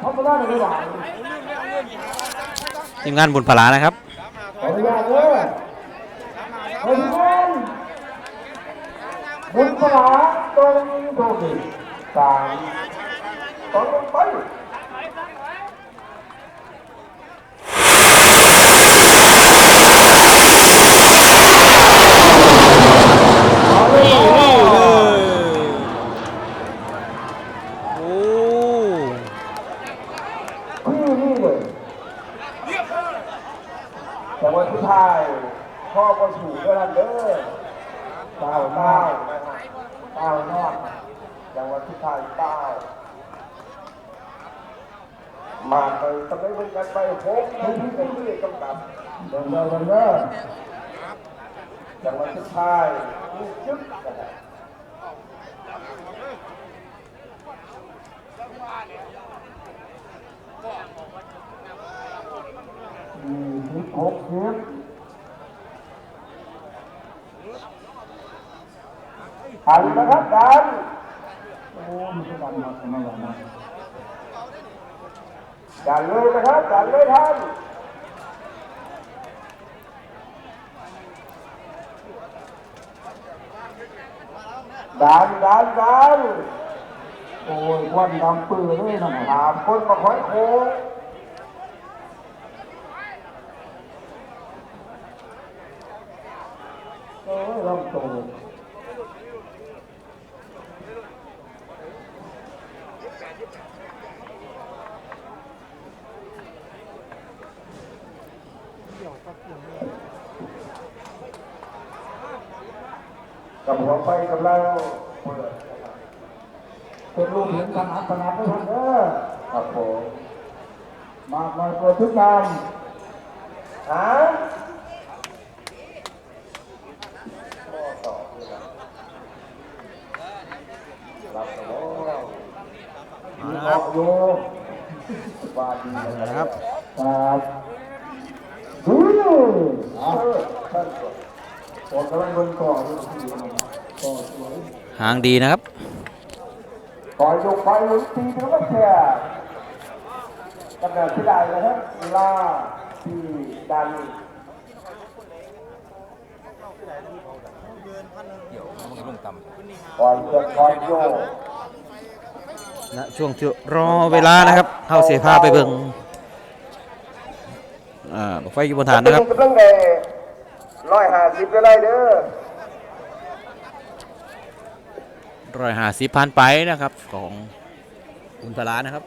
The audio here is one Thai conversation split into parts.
เพราะไม่ได้ไม่ไหวทีมงานบุญพลานะครับขออนุญาตเลยเฮ้ยแม่นบุญพลาตรงโดดีสามสองลงไป โอ้ พี่นี่เลยแต่วันสุดท้ายพ่อก็ถูกด้วยนะเด้อ เต้าเต้าเต้านอกอย่างวันสุดท้ายเต้ามาไปทำไมเป็นกันไปโคกนี่นเป็นที่กำกับเดินเดินเดินเดินอย่างวันสุดท้ายนี่จึ๊บนะฮะสี่สิบหกสิบ หันนะครับดันโอ้มันจะดันมาทำไมวนะดันเลยนะครับดันเลยท่านดันดันดันโอ้ยควันดำปื้อเลยนะถามคนมาคอยโค้งโอ้ยลำโต กับหัวไฟกำลังเปิดเป็นรูปเห็นขนาดขนาดไม่ทันเด้อครับผมมากมายเปิดทุกงานหา รับแล้ว เอาละ อ ครั อบ กอยู่ว่าดี นะครับครับดูเอาท่านก่อนผมกำลังบนก่ออยู่ที่มันก่อสวยหางดีนะครับก่อยกไปหลุนตีถึงก็แค่กำเนิดที่ใดนะครับเวลาที่ดันก่อยเกิดก่อยโยกณช่วงที่รอเวลานะครับ เข้าเสียผ้าไปเบิ่งอ่าบั้งไฟอยู่บนฐานนะครับกำลังได้ร้อยห้าสิบก็ได้เด้อร้อยหาสิพันไปนะครับ ของคุณพลานะครับ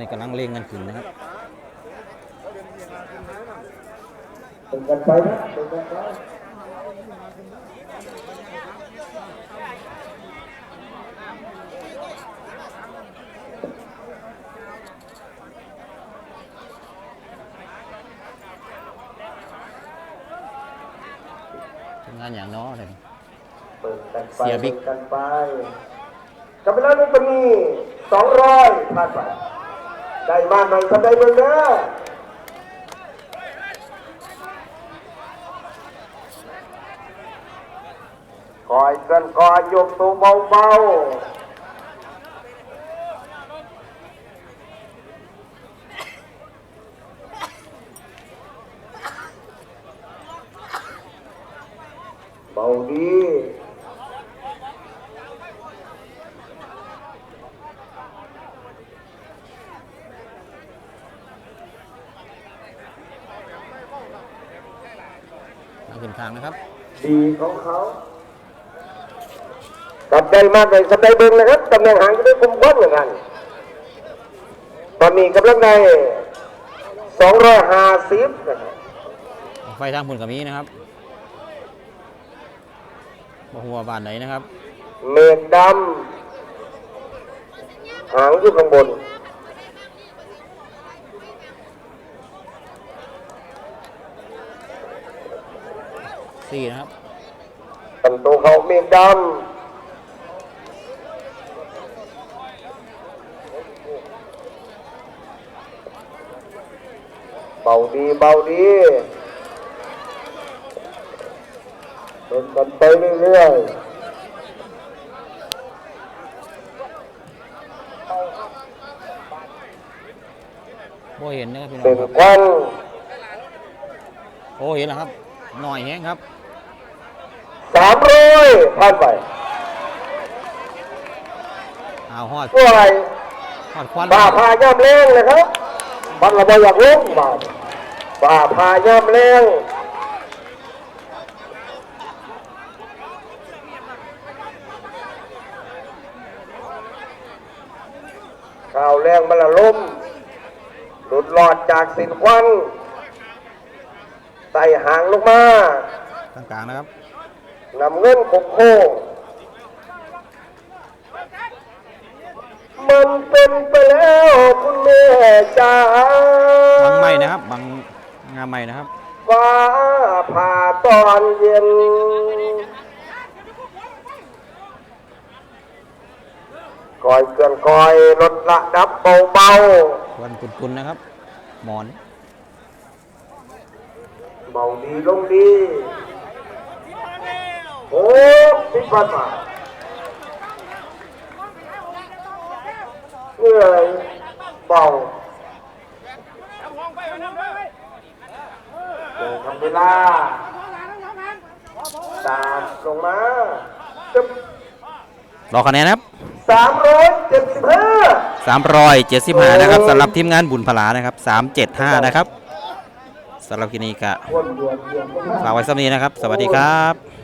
นนี้กำลังเล่งกันขึ้นนะครับเป็นกันไปนะเป็นกันไปทำงานอย่างน้อเลยเปิดกันไปเสียบิ๊กปิดกันไปกำลังเป็นนี้สองร้อยผ่านไป ได้มากหน่อยก็ได้เบิ่งเด้อคอยกันก่อนยกตัวเบาๆเบาดี มาขึ้นทางนะครับดีของเขากลับได้มากเลยกลับได้เบิ้งนะครับตำแหน่งหางจะได้คุมก้นเหมือนกันตอนนี้กำลังได้สองร้อยห้าสิบนะครับไฟทางพุ่นกับมีนะครับบ่หัวาบ้านไหนนะครับ เมฆดำหางอยู่ข้างบน สี่นะครับตั้งตัวเขาเมฆดเบาดีเบาดีเดินกันไปเรื่อยๆโอ้เห็นนะครับพี่น้อเป็งนครับควันโอ้เห็นแล้วครับ หน่อยแห้งครับสามร้อย ผ่านไปเอาหอดด้วยหอดควันป่าพาย่ำแรงเลยครับมันระบอยากลงมาป่าพาย่ำแรงข่าวแรงมันละล้มหลุดหลอดจากสินควันใส่หางลงมากลางๆนะครับ นำเงินคงโค้งมันเป็นไปแล้วคุณแม่จ๋าบังไม่นะครับบังงามไม่นะครับ ฟ้าผ่าตอนเย็นคอยเกลื่อนคอยลดระดับเบาควันกุนๆนะครับ หมอน ๆเบาดีลงดี โอ้สิบพันบาทเหนื่อยเบาเดี๋ยวทำเวลา ตามลงมาจึ๊บรอคะแนนนะครับสามร้อยเจ็ดสิบห้า375นะครับสำหรับทีมงานบุญพลานะครับ375นะครับสำหรับกินีกะคนเดียวเดียวฝากไว้สักนี้นะครับ สวัสดีครับ